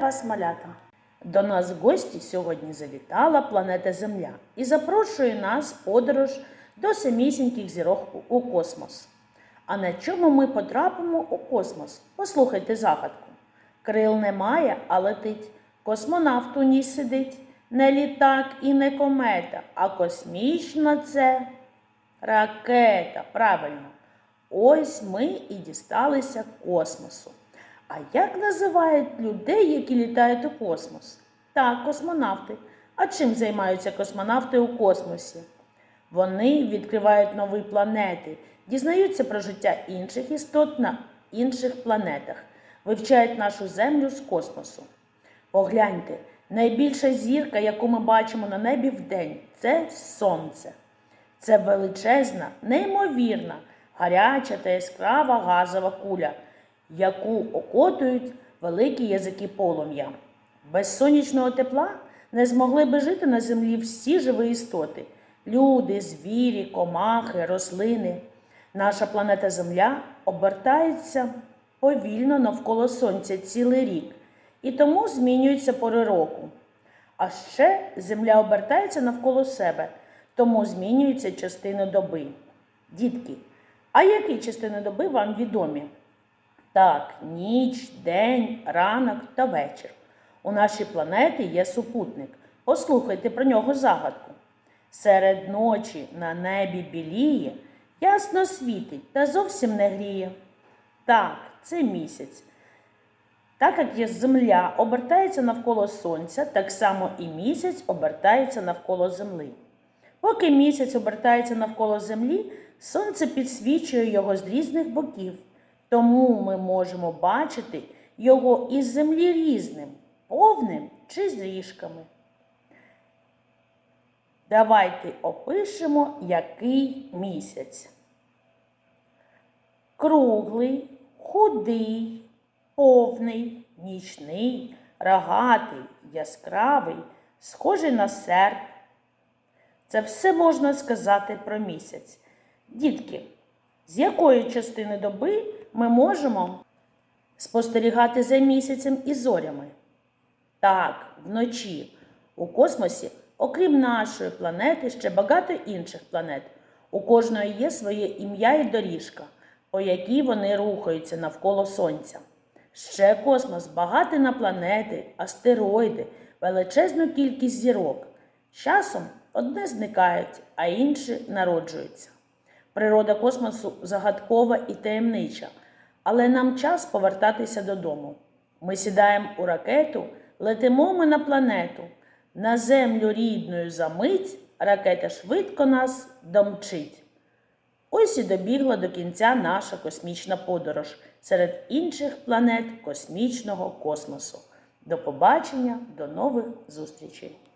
вас, малята! До нас в гості сьогодні завітала планета Земля і запрошує нас подорож до самісіньких зірок у космос. А на чому ми потрапимо у космос? Послухайте загадку. Крил немає, а летить. Космонавт у ній сидить. Не літак і не комета, а космічна це ракета. Правильно. Ось ми і дісталися космосу. А як називають людей, які літають у космос? Так, космонавти. А чим займаються космонавти у космосі? Вони відкривають нові планети, дізнаються про життя інших істот на інших планетах, вивчають нашу Землю з космосу. Погляньте, найбільша зірка, яку ми бачимо на небі вдень, це Сонце. Це величезна, неймовірна, гаряча та яскрава газова куля, яку окотують великі язики полум'я. Без сонячного тепла не змогли би жити на землі всі живі істоти люди, звірі, комахи, рослини. Наша планета Земля обертається повільно навколо Сонця цілий рік, і тому змінюються пори року. А ще Земля обертається навколо себе, тому змінюються частини доби. Дітки, а які частини доби вам відомі? Так, ніч, день, ранок та вечір. У нашій планеті є супутник. Послухайте про нього загадку. Серед ночі на небі біліє, ясно світить та зовсім не гріє. Так, це місяць. Так як є земля обертається навколо сонця, так само і місяць обертається навколо землі. Поки місяць обертається навколо землі, сонце підсвічує його з різних боків. Тому ми можемо бачити його із землі різним, повним чи з ріжками. Давайте опишемо, який місяць. Круглий, худий, повний, нічний, рогатий, яскравий, схожий на серп. Це все можна сказати про місяць. Дітки, з якої частини доби ми можемо спостерігати за місяцем і зорями? Так, вночі. У космосі, окрім нашої планети, ще багато інших планет. У кожної є своє ім'я і доріжка, по якій вони рухаються навколо Сонця. Ще космос багатий на планети, астероїди, величезну кількість зірок. Часом одне зникають, а інші народжуються. Природа космосу загадкова і таємнича, але нам час повертатися додому. Ми сідаємо у ракету, летимо ми на планету. На землю рідною за мить ракета швидко нас домчить. Ось і добігла до кінця наша космічна подорож серед інших планет космічного космосу. До побачення, до нових зустрічей!